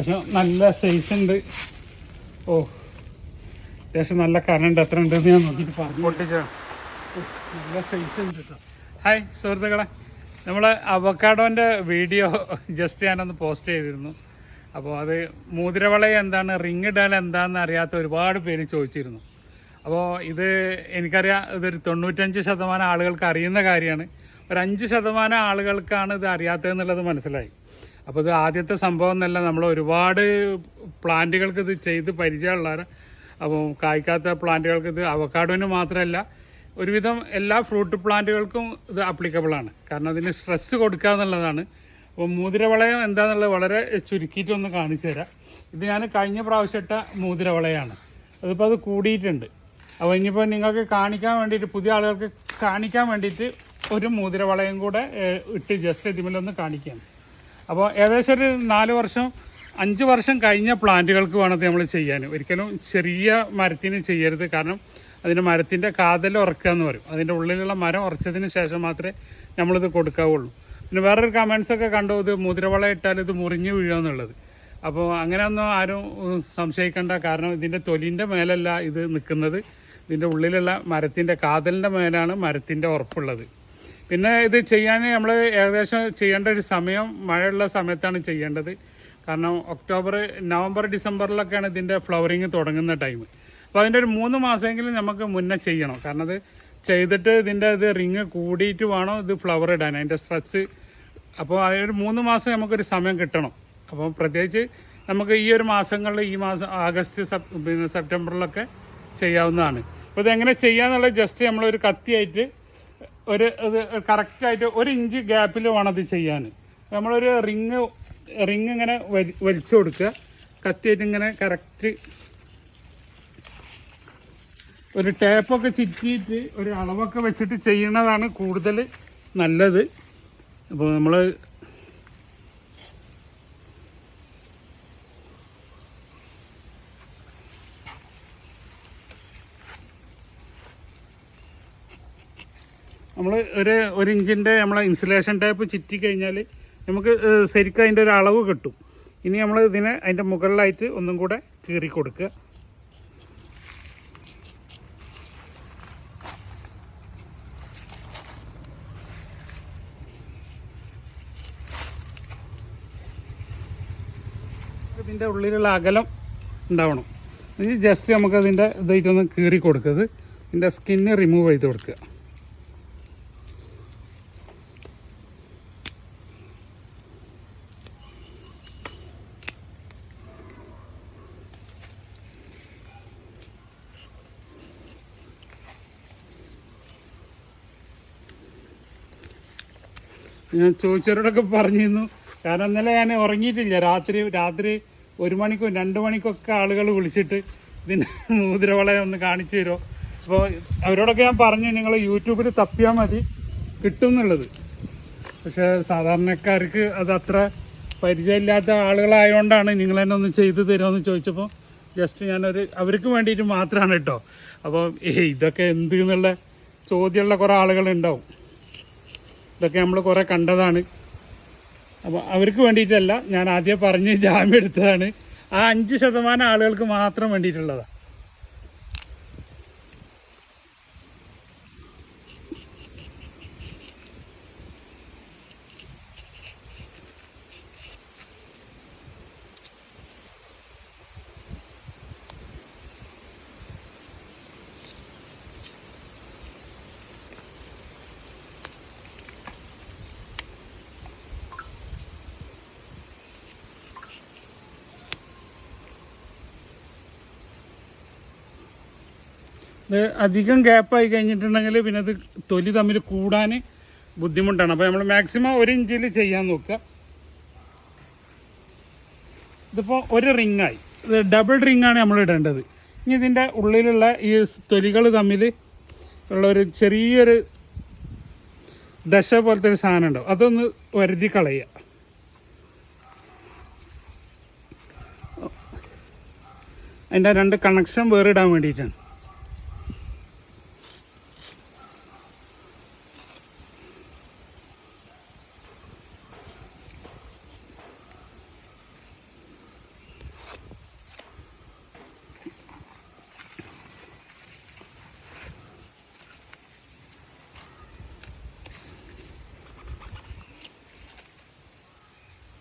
പക്ഷെ നല്ല സൈസ് ഉണ്ട്. ഓ അത്യാവശ്യം നല്ല കറണ്ട് എത്ര ഉണ്ടെന്ന് ഞാൻ നോക്കിയിട്ട് പറഞ്ഞു. പൊട്ടിച്ചാണ് നല്ല സൈസ് ഉണ്ട് കേട്ടോ ഹായ് സുഹൃത്തുക്കളെ. നമ്മൾ അവക്കാഡോന്റെ വീഡിയോ ജസ്റ്റ് ഞാനൊന്ന് പോസ്റ്റ് ചെയ്തിരുന്നു. അപ്പോൾ അത് മോതിരവളയം എന്താണ് റിങ് ഇടാൻ എന്താണെന്ന് അറിയാത്ത ഒരുപാട് പേര് ചോദിച്ചിരുന്നു. അപ്പോൾ ഇത് എനിക്കറിയാം ഇതൊരു തൊണ്ണൂറ്റഞ്ച് ശതമാനം ആളുകൾക്ക് അറിയുന്ന കാര്യമാണ്. ഒരു അഞ്ച് ശതമാനം ആളുകൾക്കാണ് ഇത് അറിയാത്തതെന്നുള്ളത് മനസ്സിലായി. അപ്പോൾ ഇത് ആദ്യത്തെ സംഭവം എന്നല്ല നമ്മൾ ഒരുപാട് പ്ലാന്റുകൾക്ക് ഇത് ചെയ്ത് പരിചയമുള്ളവർ അപ്പോൾ കായ്ക്കാത്ത പ്ലാന്റുകൾക്ക് ഇത് അവക്കാഡോന് മാത്രമല്ല ഒരുവിധം എല്ലാ ഫ്രൂട്ട് പ്ലാന്റുകൾക്കും ഇത് അപ്ലിക്കബിൾ ആണ്. കാരണം അതിന് സ്ട്രെസ് കൊടുക്കുക എന്നുള്ളതാണ്. അപ്പോൾ മൂതിരവളയം എന്താണെന്നുള്ളത് വളരെ ചുരുക്കിയിട്ടൊന്ന് കാണിച്ചു തരാം. ഇത് ഞാൻ കഴിഞ്ഞ പ്രാവശ്യം ഇട്ട മൂതിരവളയാണ്. അതിപ്പോൾ അത് കൂടിയിട്ടുണ്ട്. അപ്പോൾ ഇനിയിപ്പോൾ നിങ്ങൾക്ക് കാണിക്കാൻ വേണ്ടിയിട്ട് പുതിയ ആളുകൾക്ക് കാണിക്കാൻ വേണ്ടിയിട്ട് ഒരു മൂതിരവളയം കൂടെ ഇട്ട് ജസ്റ്റ് ഇതിമേലൊന്ന് കാണിക്കുകയാണ് അപ്പോൾ ഏകദേശം ഒരു നാല് വർഷം അഞ്ച് വർഷം കഴിഞ്ഞ പ്ലാന്റുകൾക്ക് വേണത് നമ്മൾ ചെയ്യാൻ ഒരിക്കലും ചെറിയ മരത്തിന് ചെയ്യരുത്. കാരണം അതിന്റെ മരത്തിന്റെ കാതൽ ഉറക്കുക എന്ന് പറയും. അതിന്റെ ഉള്ളിലുള്ള മരം ഉറച്ചതിന് ശേഷം മാത്രമേ നമ്മളിത് കൊടുക്കാവുള്ളൂ. പിന്നെ വേറൊരു കമൻസ് ഒക്കെ കണ്ടു. ഇത് മുതിരവള ഇട്ടാൽ ഇത് മുറിഞ്ഞു വീഴുമെന്നുള്ളത് അപ്പോൾ അങ്ങനെയൊന്നും ആരും സംശയിക്കേണ്ട. കാരണം ഇതിന്റെ തൊലിന്റെ മേലല്ല ഇത് നിൽക്കുന്നത് ഇതിന്റെ ഉള്ളിലുള്ള മരത്തിന്റെ കാതലിന്റെ മേലാണ് മരത്തിന്റെ ഉറപ്പുള്ളത്. പിന്നെ ഇത് ചെയ്യാൻ നമ്മൾ ഏകദേശം ചെയ്യേണ്ട ഒരു സമയം മഴയുള്ള സമയത്താണ് ചെയ്യേണ്ടത്. കാരണം ഒക്ടോബർ നവംബർ ഡിസംബറിലൊക്കെയാണ് ഇതിന്റെ ഫ്ലവറിങ് തുടങ്ങുന്ന ടൈം. അപ്പോൾ അതിന്റെ ഒരു മൂന്ന് മാസമെങ്കിലും നമുക്ക് മുന്നേ ചെയ്യണം. കാരണം അത് ചെയ്തിട്ട് ഇതിന്റെ ഇത് റിങ് കൂടിയിട്ട് വേണം ഇത് ഫ്ലവർ ഇടാൻ അതിന്റെ സ്ട്രെസ്. അപ്പോൾ അതിനൊരു മൂന്ന് മാസം നമുക്കൊരു സമയം കിട്ടണം. അപ്പോൾ പ്രത്യേകിച്ച് നമുക്ക് ഈ ഒരു മാസങ്ങളിൽ ഈ മാസം ആഗസ്റ്റ് സെപ്റ്റംബറിലൊക്കെ ചെയ്യാവുന്നതാണ്. അപ്പോൾ ഇതെങ്ങനെ ചെയ്യാന്നുള്ളത് ജസ്റ്റ് നമ്മളൊരു കത്തിയായിട്ട് ഒരു ഇത് കറക്റ്റായിട്ട് ഒരു ഇഞ്ച് ഗ്യാപ്പിൽ വേണം അത് ചെയ്യാൻ. നമ്മളൊരു റിങ് റിങ് ഇങ്ങനെ വലി വലിച്ചു കൊടുക്കുക. കത്തിയായിട്ട് ഇങ്ങനെ കറക്റ്റ് ഒരു ടേപ്പൊക്കെ ചുറ്റിയിട്ട് ഒരു അളവൊക്കെ വെച്ചിട്ട് ചെയ്യുന്നതാണ് കൂടുതൽ നല്ലത്. അപ്പോൾ നമ്മൾ നമ്മൾ ഒരു ഒരു ഇഞ്ചിന്റെ നമ്മളെ ഇൻസുലേഷൻ ടൈപ്പ് ചുറ്റി കഴിഞ്ഞാൽ നമുക്ക് ശരിക്കും അതിന്റെ ഒരു അളവ് കിട്ടും. ഇനി നമ്മൾ ഇതിനെ അതിന്റെ മുകളിലായിട്ട് ഒന്നും കൂടെ കീറി കൊടുക്കുക. ഇതിന്റെ ഉള്ളിലുള്ള അകലം ഉണ്ടാവണം. ജസ്റ്റ് നമുക്ക് അതിന്റെ ഇതായിട്ടൊന്ന് കീറി കൊടുക്കരുത്. ഇതിന്റെ സ്കിന്ന് റിമൂവ് ചെയ്ത് കൊടുക്കുക. ഞാൻ ചോദിച്ചവരോടൊക്കെ പറഞ്ഞിരുന്നു. കാരണം ഇന്നലെ ഞാൻ ഉറങ്ങിയിട്ടില്ല. രാത്രി രാത്രി ഒരു മണിക്കും രണ്ട് മണിക്കൊക്കെ ആളുകൾ വിളിച്ചിട്ട് ഇതിന് മുദ്രവളയം ഒന്ന് കാണിച്ചു തരുമോ? അപ്പോൾ അവരോടൊക്കെ ഞാൻ പറഞ്ഞു നിങ്ങൾ യൂട്യൂബിൽ തപ്പിയാൽ മതി. കിട്ടും എന്നുള്ളത് പക്ഷേ സാധാരണക്കാർക്ക് അത് അത്ര പരിചയമില്ലാത്ത ആളുകളായതുകൊണ്ടാണ് നിങ്ങൾ തന്നെ ഒന്ന് ചെയ്ത് തരുമോ ചോദിച്ചപ്പോൾ ജസ്റ്റ് ഞാനൊരു അവർക്ക് വേണ്ടിയിട്ട് മാത്രമാണ് കേട്ടോ. അപ്പോൾ ഇതൊക്കെ എന്ത്? എന്നുള്ള ചോദ്യമുള്ള കുറേ ആളുകളുണ്ടാവും. ഇതൊക്കെ നമ്മൾ കുറേ കണ്ടതാണ്. അപ്പോൾ അവർക്ക് വേണ്ടിയിട്ടല്ല ഞാൻ ആദ്യം പറഞ്ഞ് ജാമ്യം എടുത്തതാണ്. ആ അഞ്ച് ശതമാനം ആളുകൾക്ക് മാത്രം വേണ്ടിയിട്ടുള്ളതാണ് ഇത് അധികം ഗ്യാപ്പായി കഴിഞ്ഞിട്ടുണ്ടെങ്കിൽ പിന്നെ അത് തൊലി തമ്മിൽ കൂടാൻ ബുദ്ധിമുട്ടാണ്. അപ്പോൾ നമ്മൾ മാക്സിമം ഒരു ഇഞ്ചിൽ ചെയ്യാൻ നോക്കുക. ഇതിപ്പോൾ ഒരു റിങ്ങായി ഇത് ഡബിൾ റിങ്ങാണ് നമ്മൾ ഇടേണ്ടത്. ഇനി ഇതിന്റെ ഉള്ളിലുള്ള ഈ തൊലികൾ തമ്മിൽ ഉള്ള ഒരു ചെറിയൊരു ദശ പോലത്തെ ഒരു സാധനം ഉണ്ടാവും. അതൊന്ന് വരുതി കളയുക. അതിന്റെ രണ്ട് കണക്ഷൻ വേറിടാൻ വേണ്ടിയിട്ടാണ്.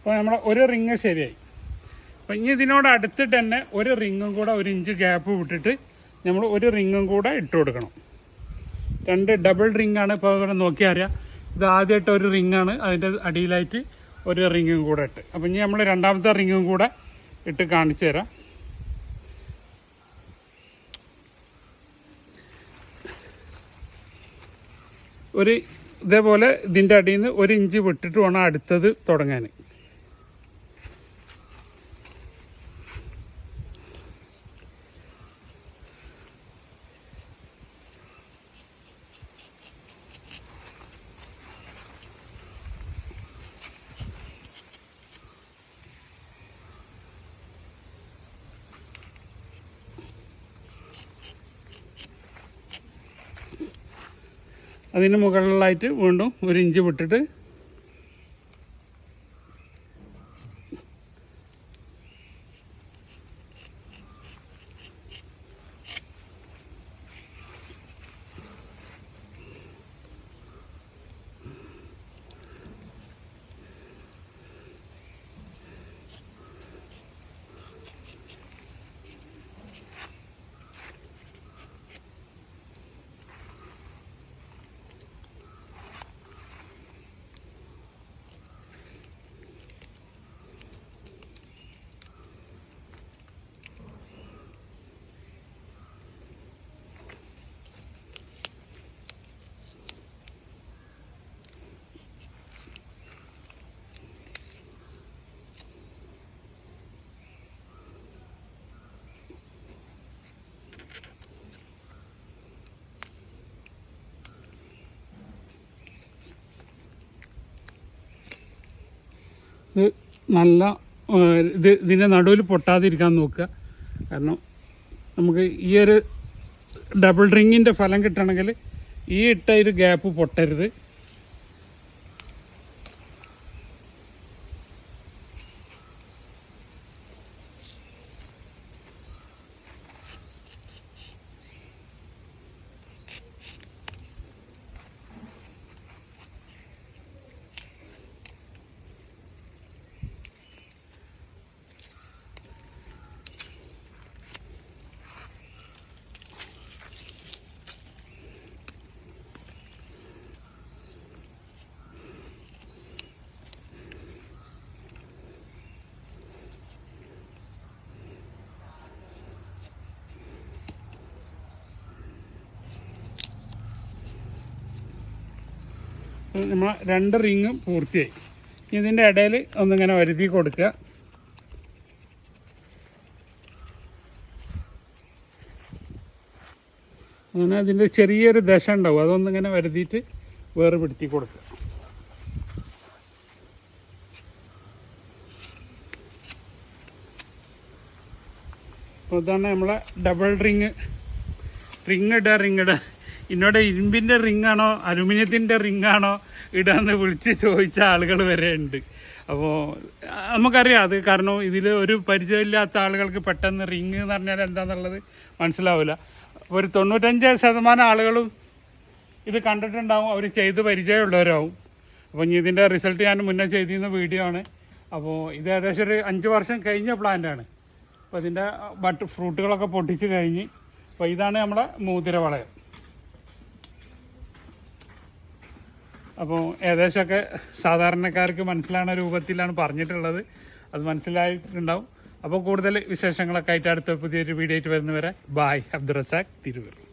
അപ്പോൾ നമ്മൾ ഒരു റിങ് ശരിയായി. അപ്പം ഇനി ഇതിനോട് അടുത്തിട്ട് തന്നെ ഒരു റിങ്ങും കൂടെ ഒരു ഇഞ്ച് ഗ്യാപ്പ് വിട്ടിട്ട് നമ്മൾ ഒരു റിങ്ങും കൂടെ ഇട്ട് കൊടുക്കണം. രണ്ട് ഡബിൾ റിംഗ് ആണ് ഇപ്പോൾ ഇവിടെ നോക്കിയാൽ അറിയാം. ഇത് ആദ്യമായിട്ട് ഒരു റിംഗ് ആണ്. അതിന്റെ അടിയിലായിട്ട് ഒരു റിങ്ങും കൂടെ ഇട്ട്. അപ്പം ഇനി നമ്മൾ രണ്ടാമത്തെ റിങ്ങും കൂടെ ഇട്ട് കാണിച്ചു തരാം. ഒരു ഇതേപോലെ ഇതിന്റെ അടിയിൽ നിന്ന് ഒരു ഇഞ്ച് വിട്ടിട്ട് വേണം അടുത്തത് തുടങ്ങാൻ അതിന് മുകളിലായിട്ട് വീണ്ടും ഒരു ഇഞ്ച് വിട്ടിട്ട് ഇത് നല്ല ഇത് ഇതിന്റെ നടുവിൽ പൊട്ടാതിരിക്കാൻ നോക്കുക. കാരണം നമുക്ക് ഈ ഒരു ഡബിൾ റിങ്ങിന്റെ ഫലം കിട്ടണമെങ്കിൽ ഈ ഇട്ട ഒരു ഗ്യാപ്പ് പൊട്ടരുത്. നമ്മൾ രണ്ട് റിങ്ങും പൂർത്തിയായി. ഇതിന്റെ ഇടയിൽ ഒന്നിങ്ങനെ വരുതി കൊടുക്കുക. അങ്ങനെ അതിന്റെ ചെറിയൊരു ദശ ഉണ്ടാവും. അതൊന്നിങ്ങനെ വരുതിയിട്ട് വേറെ പിടുത്തി കൊടുക്കുക. അപ്പോൾ ഇതാണ് നമ്മളെ ഡബിൾ റിങ് റിങ് ഇടുക റിങ് ഇടുക. എന്നോട് ഇരുമ്പിന്റെ റിങ്ങാണോ അലുമിനിയത്തിന്റെ റിങ്ങാണോ ഇടാന്ന് വിളിച്ച് ചോദിച്ച ആളുകൾ വരെ ഉണ്ട്. അപ്പോൾ നമുക്കറിയാം അത് കാരണം ഇതിൽ ഒരു പരിചയമില്ലാത്ത ആളുകൾക്ക് പെട്ടെന്ന് റിങ് എന്ന് പറഞ്ഞാൽ എന്താണെന്നുള്ളത് മനസ്സിലാവില്ല. ഒരു തൊണ്ണൂറ്റഞ്ച് ശതമാനം ആളുകളും ഇത് കണ്ടിട്ടുണ്ടാവും അവർ ചെയ്ത് പരിചയമുള്ളവരാവും. അപ്പോൾ ഇനി ഇതിന്റെ റിസൾട്ട് ഞാൻ മുന്നേ ചെയ്തിരുന്ന വീഡിയോ ആണ്. അപ്പോൾ ഇത് ഏകദേശം ഒരു അഞ്ച് വർഷം കഴിഞ്ഞ പ്ലാന്റാണ് അപ്പോൾ ഇതിന്റെ ബട്ട് ഫ്രൂട്ടുകളൊക്കെ പൊട്ടിച്ച് കഴിഞ്ഞ്. അപ്പോൾ ഇതാണ് നമ്മുടെ മൂതിര വളയം അപ്പോൾ ഏകദേശമൊക്കെ സാധാരണക്കാർക്ക് മനസ്സിലാവുന്ന രൂപത്തിലാണ് പറഞ്ഞിട്ടുള്ളത്. അത് മനസ്സിലായിട്ടുണ്ടാവും. അപ്പോൾ കൂടുതൽ വിശേഷങ്ങളൊക്കെ ആയിട്ട് അടുത്ത പുതിയൊരു വീഡിയോ ആയിട്ട് വരുന്നവരെ. ബായ് അബ്ദുറസാഖ് തിരുവൂർ